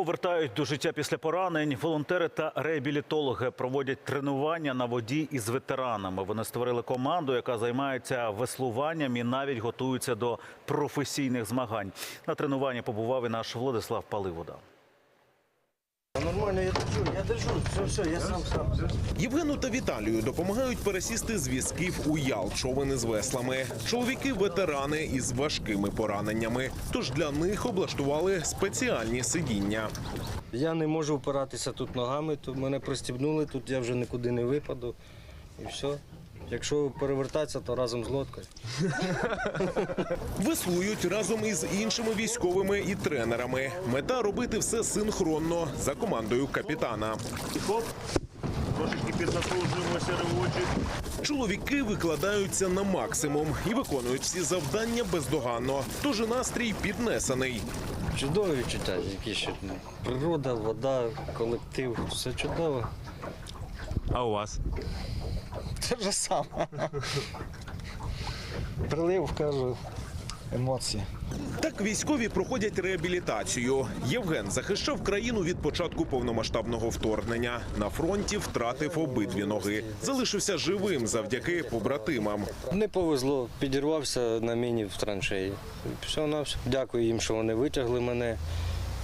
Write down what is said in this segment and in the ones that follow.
Повертають до життя після поранень. Волонтери та реабілітологи проводять тренування на воді із ветеранами. Вони створили команду, яка займається веслуванням і навіть готуються до професійних змагань. На тренуванні побував і наш Владислав Паливода. Нормально, я держу, я держу. Все, все, я сам сам. Євгену та Віталію допомагають пересісти з візків у ял човени з веслами. Чоловіки ветерани із важкими пораненнями. Тож для них облаштували спеціальні сидіння. Я не можу впиратися тут ногами, то мене пристібнули, тут я вже нікуди не випаду. І все. Якщо перевертатися, то разом з лодкою. Веслують разом із іншими військовими і тренерами. Мета робити все синхронно за командою капітана. Хоп, трошечки піднапружуємося, ривочок. Чоловіки викладаються на максимум і виконують всі завдання бездоганно. Тож і настрій піднесений. Чудове відчуття, які ще ну, природа, вода, колектив, все чудово. А у вас? Те ж саме. Прилив, кажу, емоції. Так військові проходять реабілітацію. Євген захищав країну від початку повномасштабного вторгнення. На фронті втратив обидві ноги. Залишився живим завдяки побратимам. Не повезло, підірвався на міні в траншеї. Все на все. Дякую їм, що вони витягли мене.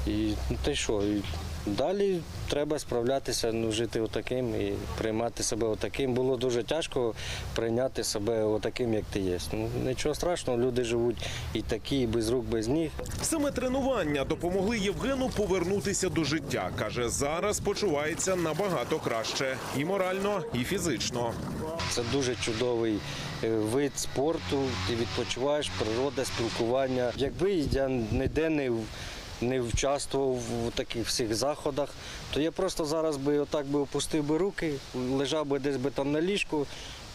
І ну, й що? І далі треба справлятися, ну, жити отаким і приймати себе отаким. Було дуже тяжко прийняти себе отаким, як ти є. Ну, нічого страшного, люди живуть і такі, і без рук, без ніг. Саме тренування допомогли Євгену повернутися до життя. каже, зараз почувається набагато краще і морально, і фізично. Це дуже чудовий е, вид спорту. Ти відпочиваєш, природа, спілкування. Якби я ніде не, не участвував в таких всіх заходах, то я просто зараз би отак би опустив би руки, лежав би десь би там на ліжку,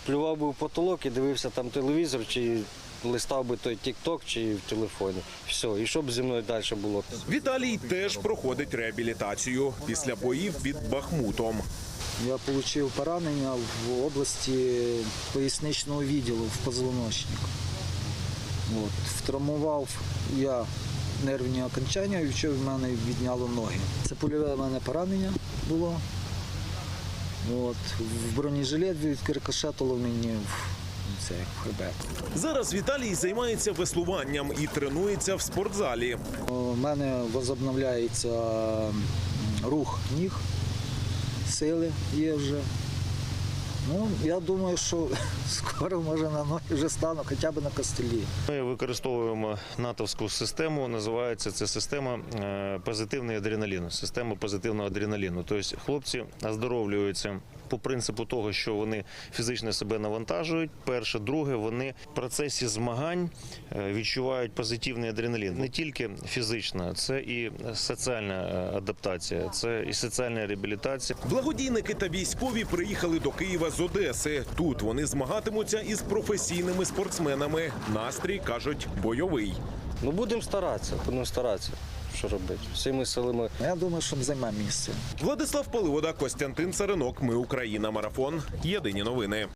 плював би в потолок і дивився там телевізор чи листав би той тік-ток чи в телефоні. Все, і що б зі мною далі було. Віталій теж проходить реабілітацію після боїв під Бахмутом. Я отримав поранення в області поясничного відділу в позвоночник. От. Втравмував я нервні окончання, і що в мене відняло ноги. Це польове в мене поранення було. От. В бронежилет відкрикошетило мені в, це, в хребет. Зараз Віталій займається веслуванням і тренується в спортзалі. У мене возобновляється рух ніг, сили є вже. Ну, я думаю, що скоро може на ноги вже стану, хоча б на костелі. Ми використовуємо натовську систему. Називається це система е, позитивний адреналін. Система позитивного адреналіну. Тобто хлопці оздоровлюються по принципу того, що вони фізично себе навантажують. Перше, друге, вони в процесі змагань е, відчувають позитивний адреналін. Не тільки фізична, це і соціальна е, адаптація, це і соціальна реабілітація. Благодійники та військові приїхали до Києва з Одеси. Тут вони змагатимуться із професійними спортсменами. Настрій кажуть бойовий. Ну будемо старатися, будемо старатися. Що робити? Всіми силами Я думаю, що займе місце. Владислав Поливода, Костянтин Царинок. Ми Україна. Марафон. Єдині новини.